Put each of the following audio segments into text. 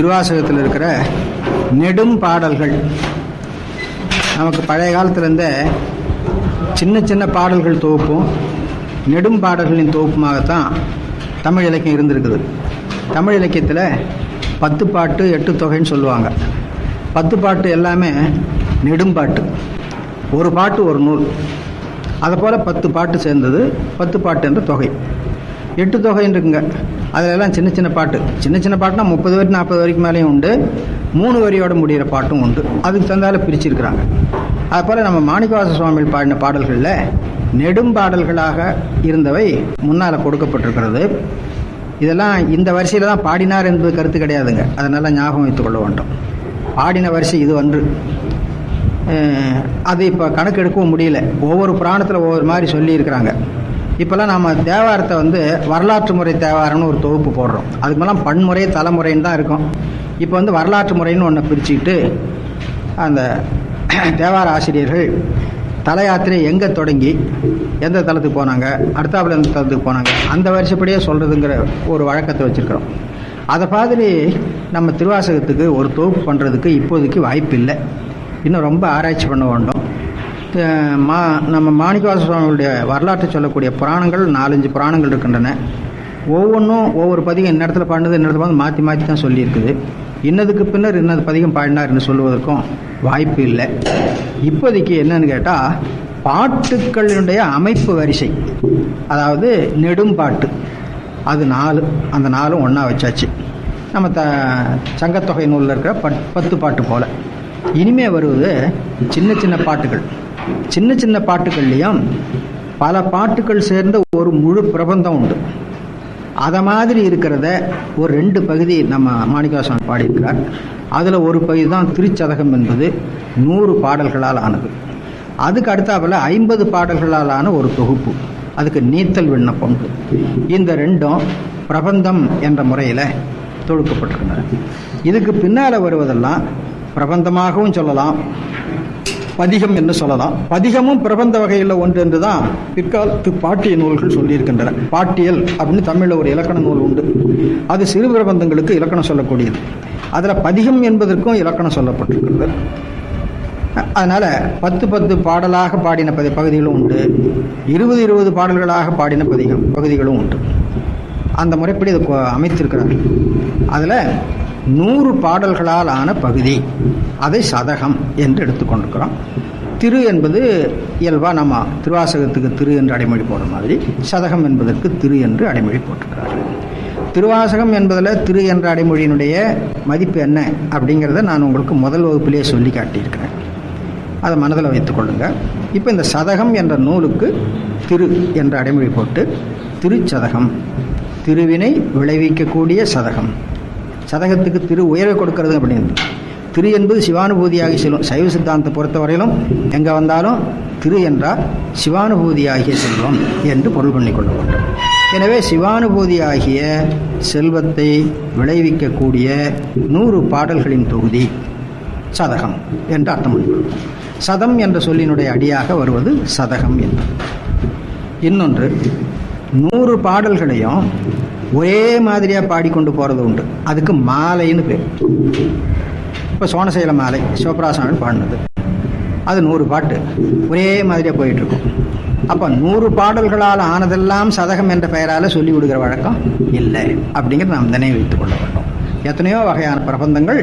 திருவாசகத்தில் இருக்கிற நெடும் பாடல்கள். நமக்கு பழைய காலத்திலேருந்தே சின்ன சின்ன பாடல்கள் தொகுப்பும். நெடும் பாடல்களின் தொகுப்புமாகத்தான் தமிழ் இலக்கியம் இருந்திருக்குது. தமிழ் இலக்கியத்தில் பத்து பாட்டு எட்டு தொகைன்னு சொல்லுவாங்க. பத்து பாட்டு எல்லாமே நெடும்பாட்டு ஒரு பாட்டு ஒரு நூல். அதை போல் பத்து பாட்டு சேர்ந்தது பத்து பாட்டு என்ற தொகை. எட்டு தொகைன்னு இருக்குங்க. அதுல எல்லாம் சின்ன சின்ன பாட்டு. சின்ன சின்ன பாட்டுனா முப்பது வரி நாற்பது வரைக்கும் மேலேயும் உண்டு. மூணு வரியோட முடிகிற பாட்டும் உண்டு. அதுக்கு தந்தால பிரிச்சிருக்கிறாங்க. அதுபோல் நம்ம மாணிக்கவாச சுவாமிகள் பாடின பாடல்களில் நெடும் பாடல்களாக இருந்தவை முன்னால் கொடுக்கப்பட்டிருக்கிறது. இதெல்லாம் இந்த வரிசையில் தான் பாடினார் என்பது கருத்து கிடையாதுங்க. அதனால் ஞாபகம் வைத்துக் கொள்ள வேண்டும். பாடின வரிசை இது ஒன்று. அது இப்போ கணக்கு எடுக்கவும் முடியல. ஒவ்வொரு புராணத்தில் ஒவ்வொரு மாதிரி சொல்லியிருக்கிறாங்க. இப்போல்லாம் நம்ம தேவாரத்தை வந்து வரலாற்று முறை தேவாரம்னு ஒரு தொகுப்பு போடுறோம். அதுக்கு மேலாம் பன்முறை தலைமுறைன்னு தான் இருக்கும். இப்போ வந்து வரலாற்று முறைன்னு ஒன்று பிரிச்சுக்கிட்டு அந்த தேவார ஆசிரியர்கள் தல யாத்திரை எங்கே தொடங்கி எந்த தளத்துக்கு போனாங்க அடுத்தாப்புல எந்த தளத்துக்கு போனாங்க அந்த வருஷப்படியே சொல்கிறதுங்கிற ஒரு வழக்கத்தை வச்சுருக்கிறோம். அதை மாதிரி நம்ம திருவாசகத்துக்கு ஒரு தொகுப்பு பண்ணுறதுக்கு இப்போதைக்கு வாய்ப்பு இல்லை இன்னும் ரொம்ப ஆராய்ச்சி பண்ண வேண்டும். மா நம்ம மாணிக்கவாச சுவாமிகளுடைய வரலாற்றை சொல்லக்கூடிய புராணங்கள் நாலஞ்சு புராணங்கள் இருக்கின்றன. ஒவ்வொன்றும் ஒவ்வொரு பதிகம் இந்த இடத்துல பாடினது இந்த இடத்துல வந்து மாற்றி மாற்றி தான் சொல்லியிருக்குது. இன்னதுக்கு பின்னர் இன்னது பதிகம் பாடினார் என்று சொல்லுவதற்கும் வாய்ப்பு இல்லை. இப்போதைக்கு என்னன்னு கேட்டால் பாட்டுக்களினுடைய அமைப்பு வரிசை அதாவது நெடும் பாட்டு அது நாலு அந்த நாலும் ஒன்றா வச்சாச்சு. நம்ம த சங்கத்தொகை நூலில் இருக்கிற பட் பத்து பாட்டு போல். இனிமே வருவது சின்ன சின்ன பாட்டுகள். சின்ன சின்ன பாட்டுகள்லையும் பல பாட்டுகள் சேர்ந்த ஒரு முழு பிரபந்தம் உண்டு. அதை மாதிரி இருக்கிறத ஒரு ரெண்டு பகுதி நம்ம மாணிக்கவாசன் பாடியிருக்கிறார். அதில் ஒரு பகுதி தான் திருச்சதகம் என்பது நூறு பாடல்களால் ஆனது. அதுக்கு அடுத்தாப்பில் ஐம்பது பாடல்களால் ஆன ஒரு தொகுப்பு. அதுக்கு நீத்தல் விண்ணப்பம் இந்த ரெண்டும் பிரபந்தம் என்ற முறையில் தொடுக்கப்பட்டிருக்கின்றன இதுக்கு பின்னால் வருவதெல்லாம் பிரபந்தமாகவும் சொல்லலாம் பதிகம் என்று சொல்லலாம். பதிகமும் பிரபந்த வகையில் ஒன்று என்று தான் பிற்காலத்து பாட்டிய நூல்கள் சொல்லியிருக்கின்றன. பாட்டியல் அப்படின்னு தமிழில் ஒரு இலக்கண நூல் உண்டு. அது சிறு பிரபந்தங்களுக்கு இலக்கணம் சொல்லக்கூடியது. அதில் பதிகம் என்பதற்கும் இலக்கணம் சொல்லப்பட்டிருக்கிறது. அதனால் பத்து பத்து பாடலாக பாடின பதி பகுதிகளும் உண்டு. இருபது இருபது பாடல்களாக பாடின பதிகம் பகுதிகளும் உண்டு. அந்த முறைப்படி இது அமைத்திருக்கிறார்கள். அதில் நூறு பாடல்களால் ஆன பகுதி. அதை சதகம் என்று எடுத்துக்கொண்டிருக்கிறோம். திரு என்பது இயல்பாக நம்ம திருவாசகத்துக்கு திரு என்று அடைமொழி போடுற மாதிரி சதகம் என்பதற்கு திரு என்று அடைமொழி போட்டிருக்கிறார்கள் திருவாசகம் என்பதில் திரு என்ற அடைமொழியினுடைய மதிப்பு என்ன அப்படிங்கிறத நான் உங்களுக்கு முதல் வகுப்பிலேயே சொல்லி காட்டியிருக்கிறேன். அதை மனதில் வைத்துக்கொள்ளுங்க இப்போ இந்த சதகம் என்ற நூலுக்கு திரு என்ற அடைமொழி போட்டு திருச்சதகம் திருவினை விளைவிக்கக்கூடிய சதகம். சதகத்துக்கு திரு உயர்வை கொடுக்கறது அப்படின்னு. திரு என்பது சிவானுபூதியாகி செல்வம் சைவ சித்தாந்தத்தை பொறுத்தவரையிலும் எங்கே வந்தாலும் திரு என்றால் சிவானுபூதியாகிய செல்வம் என்று பொருள் பண்ணி வேண்டும் எனவே சிவானுபூதியாகிய செல்வத்தை விளைவிக்கக்கூடிய நூறு பாடல்களின் தொகுதி சதகம் என்று அர்த்தம் பண்ணிக்கொள்ளும். சதம் என்ற சொல்லினுடைய அடியாக வருவது சதகம் என்று இன்னொன்று நூறு பாடல்களையும் ஒரே மாதிரியாக பாடிக்கொண்டு போகிறது உண்டு. அதுக்கு மாலைன்னு பேர். இப்போ சோனசைல மாலை சிவபிராசாமி பாடினது. அது நூறு பாட்டு. ஒரே மாதிரியாக போயிட்டுருக்கும் அப்போ நூறு பாடல்களால் ஆனதெல்லாம் சதகம் என்ற பெயரால் சொல்லி விடுகிற வழக்கம் இல்லை. அப்படிங்கிறத நாம் நினைவு வைத்துக் கொள்ள வேண்டும். எத்தனையோ வகையான பிரபந்தங்கள்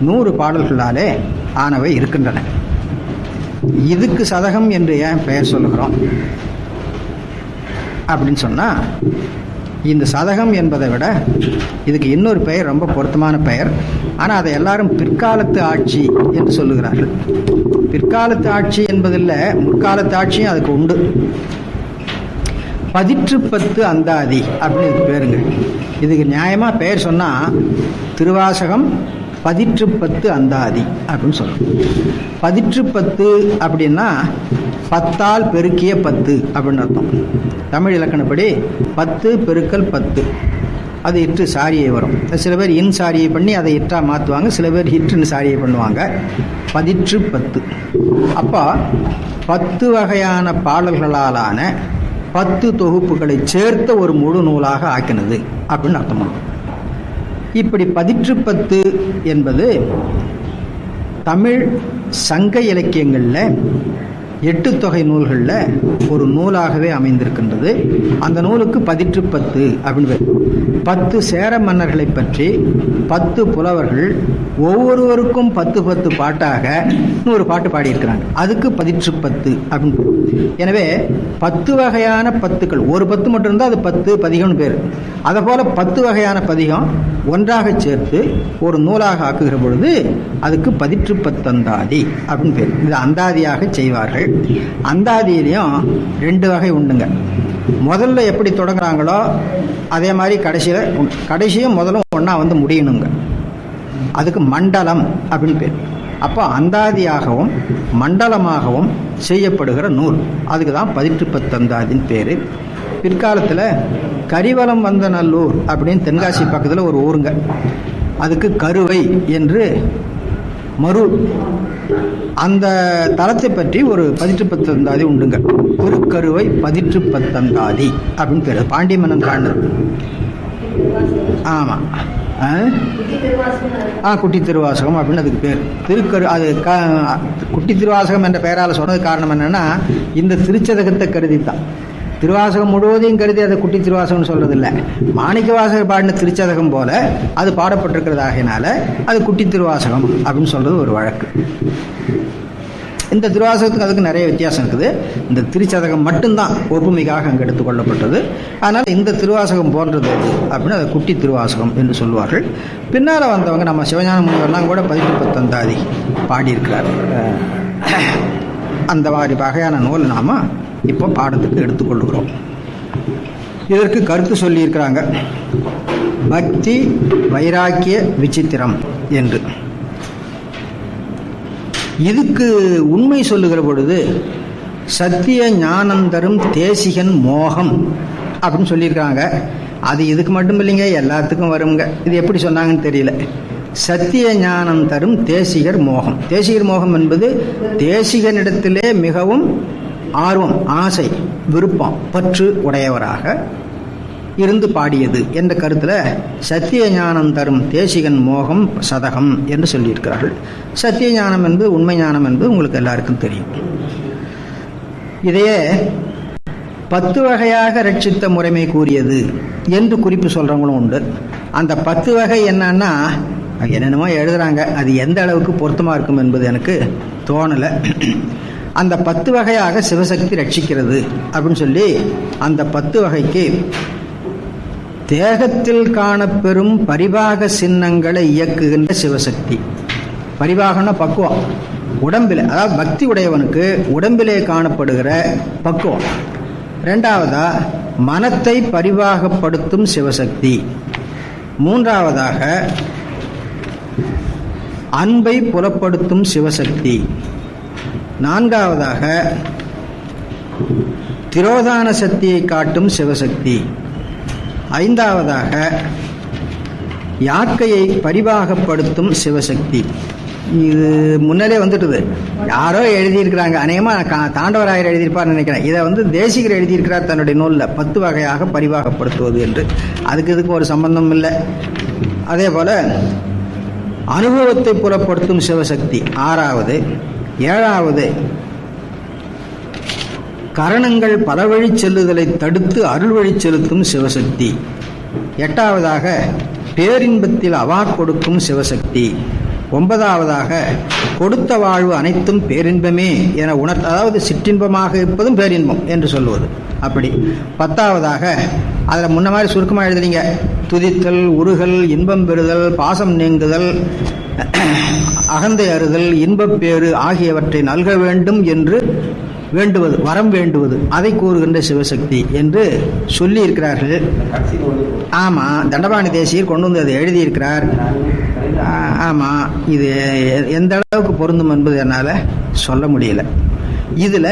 நூறு பாடல்களாலே ஆனவை இருக்கின்றன. இதுக்கு சதகம் என்று ஏன் பெயர் சொல்லுகிறோம்? அப்படின்னு சொன்னால் இந்த சதகம் என்பதை விட இதுக்கு இன்னொரு பெயர் ரொம்ப பொருத்தமான பெயர். ஆனால் அதை எல்லாரும் பிற்காலத்து ஆட்சி என்று சொல்லுகிறார்கள். பிற்காலத்து ஆட்சி என்பதில் முற்காலத்து ஆட்சியும் அதுக்கு உண்டு. பதிற்று பத்து அந்தாதி அப்படின்னு பேருங்க. இதுக்கு நியாயமாக பெயர் சொன்னால் திருவாசகம் பதிற்று பத்து அந்தாதி அப்படின்னு சொல்லணும் பதிற்று பத்து அப்படின்னா பத்தால் பெருக்கிய பத்து அப்படின்னு அர்த்தம். தமிழ் இலக்கணப்படி பத்து பெருக்கல் பத்து. அது இற்று சாரியை வரும். சில பேர் இன் சாரியை பண்ணி அதை இற்றா மாற்றுவாங்க சில பேர் ஹிட்ருன்னு சாரியை பண்ணுவாங்க. பதிற்று பத்து. அப்போ பத்து வகையான பாடல்களாலான பத்து தொகுப்புகளை சேர்த்த ஒரு முழு நூலாக ஆக்கினது அப்படின்னு அர்த்தம்? இப்படி பதிற்று பத்து என்பது தமிழ் சங்க இலக்கியங்களில் எட்டு தொகை நூல்களில் ஒரு நூலாகவே அமைந்திருக்கின்றது. அந்த நூலுக்கு பதிற்று பத்து அப்படின்னு பத்து சேர மன்னர்களை பற்றி பத்து புலவர்கள் ஒவ்வொருவருக்கும் பத்து பத்து பாட்டாக ஒரு பாட்டு பாடியிருக்கிறாங்க. அதுக்கு பதிற்று பத்து அப்படின்னு எனவே பத்து வகையான பத்துக்கள். ஒரு பத்து மட்டும் இருந்தால் அது பத்து பதிகம்னு பேர். அதை போல பத்து வகையான பதிகம் ஒன்றாக சேர்த்து ஒரு நூலாக ஆக்குகிற பொழுது அதுக்கு பதிற்று பத்தந்தாதி அப்படின்னு பேர். இது அந்தாதியாக செய்வார்கள். அந்தாதியிலையும் ரெண்டு வகை உண்டுங்க. முதல்ல எப்படி தொடங்குறாங்களோ அதே மாதிரி கடைசியில் கடைசியும் முதலும் ஒன்றா வந்து முடியணுங்க. அதுக்கு மண்டலம் அப்படின்னு பேர். அப்போ அந்தாதியாகவும் மண்டலமாகவும் செய்யப்படுகிற நூல். அதுக்கு தான் பதிற்று பத்தந்தாதின்னு பேர். பிற்காலத்தில் கரிவலம் வந்த நல்லூர் அப்படின்னு தென்காசி பக்கத்தில் ஒரு ஊருங்க. அதுக்கு கருவை என்று மறு. அந்த தலத்தை பற்றி ஒரு பதிற்று பத்தந்தாதி உண்டுங்க. திருக்கருவை பதிற்று பத்தந்தாதி அப்படின்னு பேர். பாண்டிய மன்னன் பாண்டது ஆமாம் ஆ? குட்டி திருவாசகம் அப்படின்னு அதுக்கு பேர். திருக்கரு அது க குட்டி திருவாசகம் என்ற பெயரால் சொன்னது காரணம் என்னன்னா இந்த திருச்சதகத்தை கருதி தான் திருவாசகம் முழுவதையும் கருதி அதை குட்டி திருவாசகம்னு சொல்றதில்ல. மாணிக்க வாசகர் பாடின திருச்சதகம் போல அது பாடப்பட்டிருக்கிறதாகினால அது குட்டி திருவாசகம் அப்படின்னு சொல்றது ஒரு வழக்கு. இந்த திருவாசகத்துக்கு அதுக்கு நிறைய வித்தியாசம் இருக்குது. இந்த திருச்சதகம் மட்டும்தான் ஒப்புமைக்காக அங்கே எடுத்துக்கொள்ளப்பட்டது அதனால் இந்த திருவாசகம் போன்றது அப்படின்னு அதை குட்டி திருவாசகம் என்று சொல்வார்கள். பின்னால் வந்தவங்க நம்ம சிவஞான முனிவர்லாம் கூட பதிப்பு பத்தந்தாதி பாடியிருக்கிறார். அந்த மாதிரி வகையான நூல் நாம இப்போ பாடத்துக்கு எடுத்துக்கொள்கிறோம். இதற்கு கருத்து சொல்லியிருக்கிறாங்க. பக்தி வைராக்கிய விசித்திரம் என்று. இதுக்கு உண்மை சொல்லுகிற பொழுது சத்திய ஞானந்தரும் தேசிகன் மோகம் அப்படின்னு சொல்லியிருக்காங்க அது இதுக்கு மட்டும் இல்லைங்க எல்லாத்துக்கும் வருங்க. இது எப்படி சொன்னாங்கன்னு தெரியல. சத்திய ஞானம் தரும் தேசிகர் மோகம். தேசிகர் மோகம் என்பது தேசிகனிடத்திலே மிகவும் ஆர்வம் ஆசை விருப்பம் பற்று உடையவராக இருந்து பாடியது என்ற கருத்தில் சத்திய ஞானம் தரும் தேசிகன் மோகம் சதகம் என்று சொல்லியிருக்கிறார்கள். சத்திய ஞானம் என்பது உண்மை ஞானம் என்பது உங்களுக்கு எல்லாருக்கும் தெரியும். இதையே பத்து வகையாக ரட்சித்த முறைமை கூறியது என்று குறிப்பு சொல்கிறவங்களும் உண்டு. அந்த பத்து வகை என்னன்னா என்னென்னமோ எழுதுறாங்க. அது எந்த அளவுக்கு பொருத்தமாக இருக்கும் என்பது எனக்கு தோணலை. அந்த பத்து வகையாக சிவசக்தி ரட்சிக்கிறது அப்படின்னு சொல்லி அந்த பத்து வகைக்கு தேகத்தில் காணப்பெறும் பரிபாக சின்னங்களை இயக்குகின்ற சிவசக்தி. பரிபாகன பக்குவம். உடம்பில் அதாவது பக்தி உடையவனுக்கு உடம்பிலே காணப்படுகிற பக்குவம். ரெண்டாவதா மனத்தை பரிவாகப்படுத்தும் சிவசக்தி. மூன்றாவதாக அன்பை புலப்படுத்தும் சிவசக்தி. நான்காவதாக திரோதான சக்தியை காட்டும் சிவசக்தி. ஐந்தாவதாக யாக்கையை பரிவாகப்படுத்தும் சிவசக்தி. இது முன்னாலே வந்துட்டுது. யாரோ எழுதியிருக்கிறாங்க. அநேகமாக தாண்டவராயர் எழுதியிருப்பார்னு நினைக்கிறேன். இதை வந்து தேசிகர் எழுதியிருக்கிறார் தன்னுடைய நூலில். பத்து வகையாக பரிவாகப்படுத்துவது என்று. அதுக்கு இதுக்கு ஒரு சம்பந்தம் இல்லை. அதே போல அனுபவத்தை புலப்படுத்தும் சிவசக்தி. ஆறாவது ஏழாவது கரணங்கள் பல வழி செல்லுதலை தடுத்து அருள் வழி செலுத்தும் சிவசக்தி. எட்டாவதாக பேரின்பத்தில் அவா கொடுக்கும் சிவசக்தி. ஒன்பதாவதாக கொடுத்த வாழ்வு அனைத்தும் பேரின்பமே என உணர் அதாவது சிற்றின்பமாக இருப்பதும் பேரின்பம் என்று சொல்வது. அப்படி. பத்தாவதாக அதில் முன்ன மாதிரி சுருக்கமாக எழுதுறீங்க. துதித்தல் உருகல் இன்பம் பெறுதல் பாசம் நீங்குதல் அகந்தை அறுதல் இன்பப்பேறு ஆகியவற்றை நல்க வேண்டும் என்று வேண்டுவது வரம் வேண்டுவது. அதை கூறுகின்ற சிவசக்தி என்று சொல்லி இருக்கிறார்கள் ஆமா தண்டபாணி தேசியர் கொண்டு வந்து அதை எழுதியிருக்கிறார். ஆமாம் ஆமா இது எந்த அளவுக்கு பொருந்தும் என்பது என்னால் சொல்ல முடியல. இதுல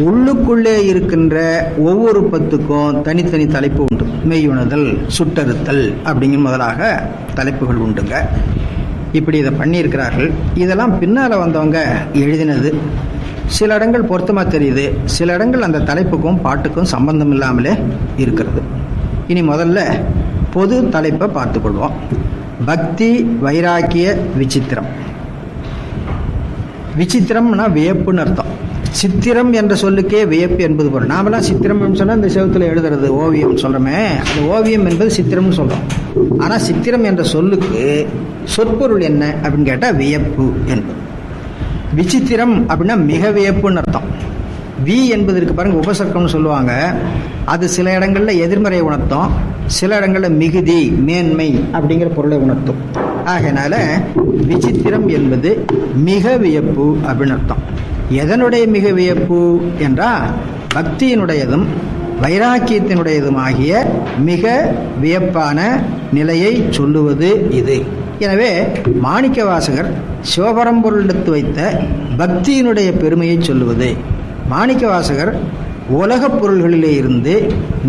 உள்ளுக்குள்ளே இருக்கின்ற ஒவ்வொரு பத்துக்கும் தனித்தனி தலைப்பு உண்டு. மெய்யுணர்தல் சுட்டறுத்தல் அப்படிங்கிற முதலாக தலைப்புகள் உண்டுங்க. இப்படி இதை பண்ணியிருக்கிறார்கள். இதெல்லாம் பின்னால் வந்தவங்க எழுதினது. சில இடங்கள் பொருத்தமாக தெரியுது. சில இடங்கள் அந்த தலைப்புக்கும் பாட்டுக்கும் சம்பந்தம் இல்லாமலே இருக்கிறது. இனி முதல்ல பொது தலைப்பை பார்த்துக்கொள்வோம். பக்தி வைராக்கிய விசித்திரம். விசித்திரம்னா வியப்புன்னு அர்த்தம். சித்திரம் என்ற சொல்லுக்கே வியப்பு என்பது பொருள். நாமெல்லாம் சித்திரம் சொன்னால் இந்த செவத்தில் எழுதுறது ஓவியம் சொல்கிறோமே அந்த ஓவியம் என்பது சித்திரம்னு சொல்கிறோம் ஆனால் சித்திரம் என்ற சொல்லுக்கு சொற்பொருள் என்ன அப்படின்னு கேட்டால் வியப்பு என்பது. விசித்திரம் அப்படின்னா மிக வியப்புன்னு அர்த்தம். வி என்பதற்கு பாருங்க உபசர்க்கம்னு சொல்லுவாங்க. அது சில இடங்களில் எதிர்மறை உணர்த்தும். சில இடங்களில் மிகுதி மேன்மை அப்படிங்கிற பொருளை உணர்த்தும். ஆகையினால விசித்திரம் என்பது மிக வியப்பு அப்படின்னு அர்த்தம். எதனுடைய மிக வியப்பு என்றால் பக்தியினுடையதும் வைராக்கியத்தினுடையதும் ஆகிய மிக வியப்பான நிலையை சொல்லுவது இது. எனவே மாணிக்க வாசகர் சிவபரம்பொருளிடத்து வைத்த பக்தியினுடைய பெருமையை சொல்லுவது. மாணிக்க வாசகர் உலகப் பொருள்களிலே இருந்து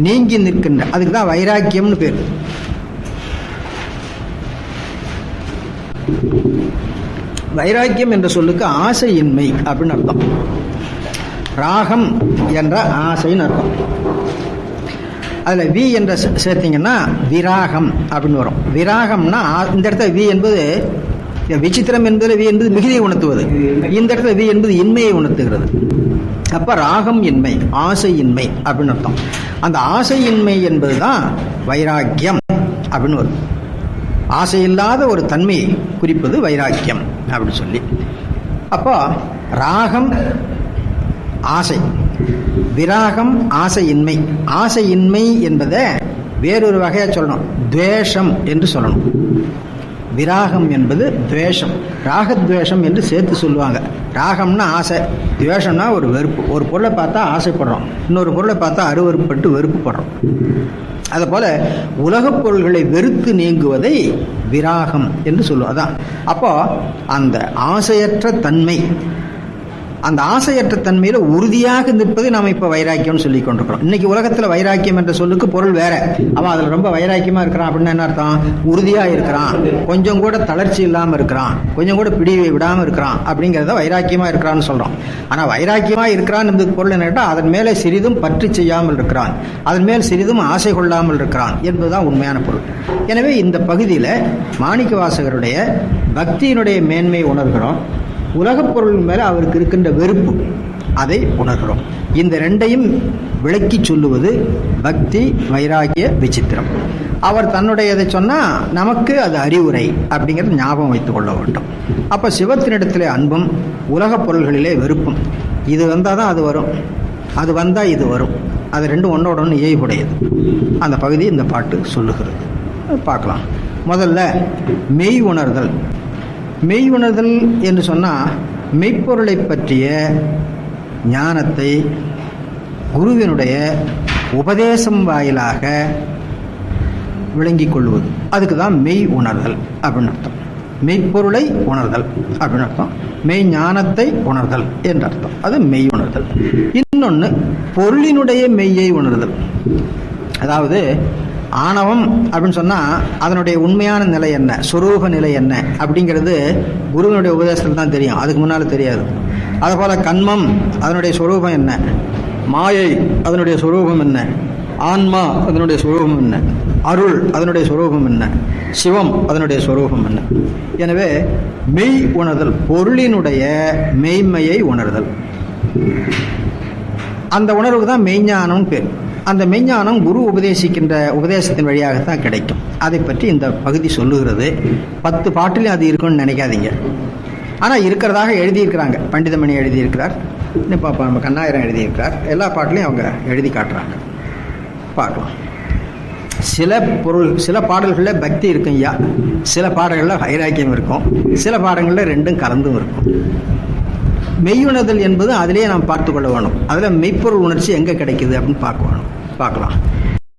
நீங்கி நிற்கின்ற அதுக்கு தான் வைராக்கியம்னு பேர். வைராக்கியம் என்ற சொல்லுக்கு ஆசையின்மை அப்படின்னு அர்த்தம். ராகம் என்ற ஆசைன்னு அர்த்தம். அதில் வி என்ற சே- சேர்த்தீங்கன்னா விராகம் அப்படின்னு வரும். விராகம்னா ஆ- இந்த இடத்துல வி என்பது விசித்திரம் என்பது வி என்பது மிகுதியை உணர்த்துவது. இந்த இடத்துல வி என்பது இன்மையை உணர்த்துகிறது. அப்ப ராகம் இன்மை ஆசை இன்மை அப்படின்னு அர்த்தம். அந்த ஆசை இன்மை என்பது தான் வைராக்கியம் அப்படின்னு வரும். ஆசை இல்லாத ஒரு தன்மையை குறிப்பது வைராக்கியம் அப்படின்னு சொல்லி. அப்போ ராகம் ஆசை. விராகம் ஆசையின்மை. ஆசையின்மை என்பதை வேறொரு வகையாக சொல்லணும். துவேஷம் என்று சொல்லணும். விராகம் என்பது துவேஷம். ராகத்வேஷம் என்று சேர்த்து சொல்லுவாங்க. ராகம்னா ஆசை. துவேஷம்னா ஒரு வெறுப்பு. ஒரு பொருளை பார்த்தா ஆசைப்படுறோம். இன்னொரு பொருளை பார்த்தா அருவருப்பட்டு வெறுப்புப்படுறோம். அதுபோல உலகப் பொருள்களை வெறுத்து நீங்குவதை விராகம் என்று சொல்லுவோம். அதான். அப்போ அந்த ஆசையற்ற தன்மை அந்த ஆசையற்ற தன்மையில உறுதியாக நிற்பது நாம இப்ப வைராக்கியம்னு சொல்லி கொண்டிருக்கிறோம். இன்னைக்கு உலகத்துல வைராக்கியம் என்ற சொல்லுக்கு பொருள் வேற. அவன் அதுல ரொம்ப வைராக்கியமா இருக்கிறான் அப்படின்னா என்ன அர்த்தம்? உறுதியா இருக்கிறான். கொஞ்சம் கூட தளர்ச்சி இல்லாம இருக்கிறான். கொஞ்சம் கூட பிடிவை விடாம இருக்கிறான் அப்படிங்கிறத வைராக்கியமா இருக்கிறான்னு சொல்றோம். ஆனா வைராக்கியமா இருக்கிறான் என்பது பொருள் என்ன கேட்டா அதன் மேலே சிறிதும் பற்று செய்யாமல் இருக்கிறான். அதன் மேல் சிறிதும் ஆசை கொள்ளாமல் இருக்கிறான் என்பதுதான் உண்மையான பொருள். எனவே இந்த பகுதியில மாணிக்க வாசகருடைய பக்தியினுடைய மேன்மை உணர்கிறோம். உலகப் பொருள் மேலே அவருக்கு இருக்கின்ற வெறுப்பு. அதை உணர்கிறோம். இந்த ரெண்டையும் விளக்கி சொல்லுவது பக்தி வைராகிய விசித்திரம். அவர் தன்னுடையதை சொன்னால் நமக்கு அது அறிவுரை அப்படிங்கிறது ஞாபகம் வைத்துக் கொள்ள வேண்டும். அப்போ சிவத்தினிடத்திலே அன்பும் உலகப் பொருள்களிலே வெறுப்பும். இது வந்தால் தான் அது வரும். அது வந்தால் இது வரும். அது ரெண்டும் ஒன்றோட ஒன்று இயைபுடையது அந்த பகுதி இந்த பாட்டு சொல்லுகிறது. பார்க்கலாம். முதல்ல மெய் உணர்தல். மெய் உணர்தல் என்று சொன்னால் மெய்ப்பொருளை பற்றிய ஞானத்தை குருவினுடைய உபதேசம் வாயிலாக விளங்கிக் கொள்வது. அதுக்கு தான் மெய் உணர்தல் அப்படின்னு அர்த்தம். மெய்ப்பொருளை உணர்தல் அப்படின்னு அர்த்தம். மெய் ஞானத்தை உணர்தல் என்ற அர்த்தம். அது மெய் உணர்தல். இன்னொன்று பொருளினுடைய மெய்யை உணர்தல். அதாவது ஆணவம் அப்படின்னு சொன்னால் அதனுடைய உண்மையான நிலை என்ன? சொரூப நிலை என்ன? அப்படிங்கிறது குருவினுடைய உபதேசத்தில் தான் தெரியும். அதுக்கு முன்னால் தெரியாது. அதுபோல் கண்மம் அதனுடைய சொரூபம் என்ன? மாயை அதனுடைய சொரூபம் என்ன? ஆன்மா அதனுடைய சொரூபம் என்ன? அருள் அதனுடைய சொரூபம் என்ன? சிவம் அதனுடைய சொரூபம் என்ன? எனவே மெய் உணர்தல் பொருளினுடைய மெய்மையை உணர்தல். அந்த உணர்வுக்கு தான் மெய்ஞானம் பேர். அந்த மெய்ஞானம் குரு உபதேசிக்கின்ற உபதேசத்தின் வழியாகத்தான் கிடைக்கும். அதை பற்றி இந்த பகுதி சொல்லுகிறது. பத்து பாட்டிலையும் அது இருக்குன்னு நினைக்காதீங்க. ஆனால் இருக்கிறதாக எழுதியிருக்கிறாங்க. பண்டிதமணி எழுதியிருக்கிறார். இப்போ நம்ம கண்ணாயிரம் எழுதியிருக்கிறார். எல்லா பாட்டிலையும் அவங்க எழுதி காட்டுறாங்க. பார்க்கலாம். சில பொருள் சில பாடல்களில் பக்தி இருக்கும் ஐயா. சில பாடல்களில் வைராக்கியம் இருக்கும். சில பாடங்களில் ரெண்டும் கலந்தும் இருக்கும். மெய்யுணர்தல் என்பது அதிலேயே நாம் பார்த்து கொள்ள வேணும். அதில் மெய்ப்பொருள் உணர்ச்சி எங்கே கிடைக்குது அப்படின்னு பார்க்க வேணும். பார்க்கலாம்.